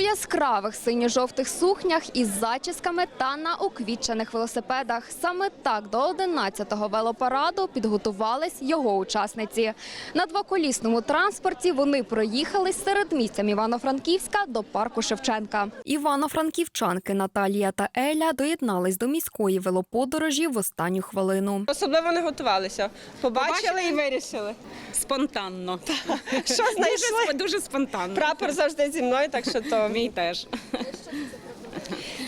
У яскравих синьо-жовтих сукнях із зачісками та на уквітчених велосипедах. Саме так до 11-го велопараду підготувались його учасниці. На двоколісному транспорті вони проїхались серед місцем Івано-Франківська до парку Шевченка. Івано-франківчанки Наталія та Еля доєднались до міської велоподорожі в останню хвилину. Особливо не готувалися. Побачили, і вирішили. Спонтанно. Що знайшли? дуже спонтанно. Прапор завжди зі мною, так що то Мій теж.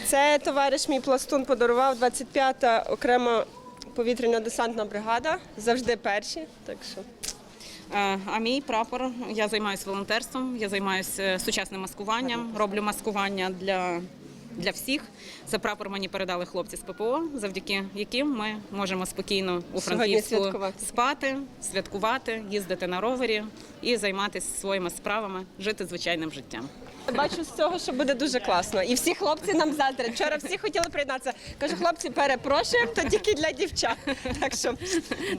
це товариш мій пластун подарував 25-та окрема повітряна десантна бригада. Завжди перші. Так що Е, А мій прапор, я займаюся волонтерством, я займаюся сучасним маскуванням, роблю маскування для, для всіх. Це прапор мені передали хлопці з ППО, завдяки яким ми можемо спокійно у Франківську святкувати. спати, святкувати, їздити на ровері і займатися своїми справами, жити звичайним життям. Бачу з цього, що буде дуже класно. І всі хлопці нам завтра. Вчора всі хотіли приєднатися. Кажу, хлопці, перепрошуємо, то тільки для дівчат. Так що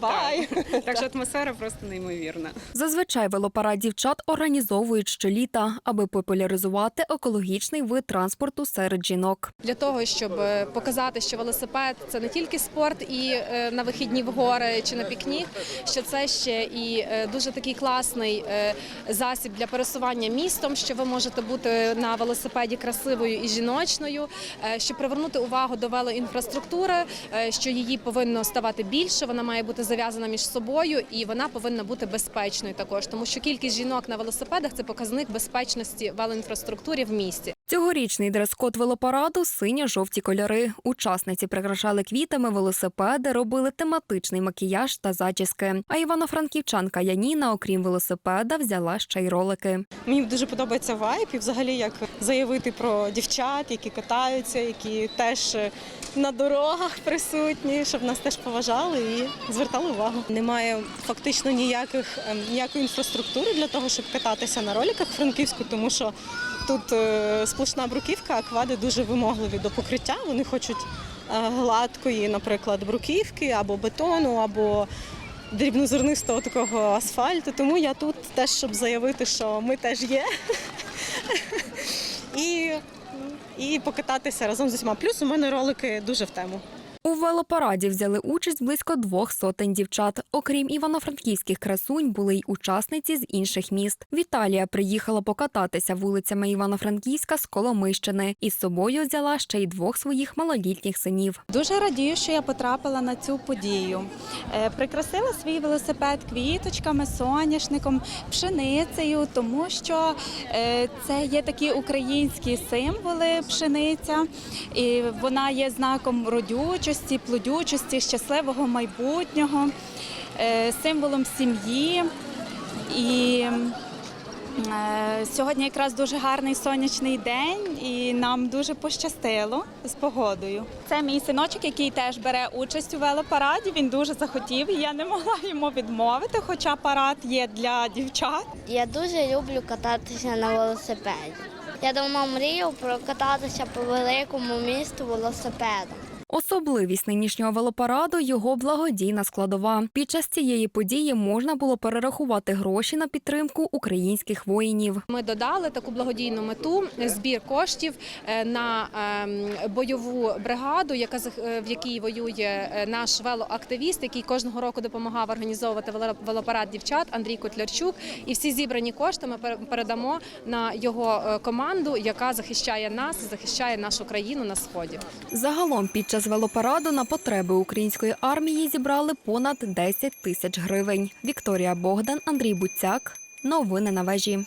бай. Так що атмосфера просто неймовірна. Зазвичай велопарад дівчат організовують щоліта, аби популяризувати екологічний вид транспорту серед жінок. для того, щоб е, показати, що велосипед це не тільки спорт і е, на вихідні в гори чи на пікнік, що це ще і е, дуже такий класний засіб для пересування містом, що ви можете бути на велосипеді красивою і жіночною, е, щоб привернути увагу до велоінфраструктури, е, що її повинно ставати більше, вона має бути зав'язана між собою і вона повинна бути безпечною також, тому що кількість жінок на велосипедах це показник безпечності велоінфраструктури в місті. Цьогорічний дрес-код велопараду синьо-жовті кольори. Учасниці прикрашали квітами велосипеди, робили тематичний макіяж та зачіски. А івано-франківчанка Яніна, окрім велосипеда, взяла ще й ролики. Мені дуже подобається вайб і взагалі як заявити про дівчат, які катаються, які теж на дорогах присутні, щоб нас теж поважали і звертали увагу. Немає фактично ніяких ем, ніякої інфраструктури для того, щоб кататися на роликах Франківську, тому що тут е, сплошна бруківка, а квади дуже вимогливі до покриття. Вони хочуть е, гладкої, наприклад, бруківки або бетону, або дрібнозернистого такого асфальту. Тому я тут теж, щоб заявити, що ми теж є. І, і покататися разом з усіма. Плюс у мене ролики дуже в тему. У велопараді взяли участь близько двох сотень дівчат. Окрім івано-франківських красунь, були й учасниці з інших міст. Віталія приїхала покататися вулицями Івано-Франківська з Коломийщини. Із собою взяла ще й двох своїх малолітніх синів. Дуже радію, що я потрапила на цю подію. Е, Прикрасила свій велосипед квіточками, соняшником, пшеницею, тому що е, це є такі українські символи пшениця, і вона є знаком родючості, плодючості, щасливого майбутнього, е, символом сім'ї. І Е, Сьогодні якраз дуже гарний сонячний день, і нам дуже пощастило з погодою. Це мій синочок, який теж бере участь у велопараді. Він дуже захотів, і я не могла йому відмовити, хоча парад є для дівчат. Я дуже люблю кататися на велосипеді. Я давно мріяв прокататися по великому місту велосипедом. Особливість нинішнього велопараду його благодійна складова. Під час цієї події можна було перерахувати гроші на підтримку українських воїнів. Ми додали таку благодійну мету збір коштів е, на ем, бойову бригаду, яка е, в якій воює е, наш велоактивіст, який кожного року допомагав організовувати вело- велопарад дівчат Андрій Котлярчук. І всі зібрані кошти ми пере- передамо на його команду, яка захищає нас, захищає нашу країну на сході. Загалом під час велопараду на потреби української армії зібрали понад 10 тисяч гривень. Вікторія Богдан, Андрій Буцяк. Новини на вежі.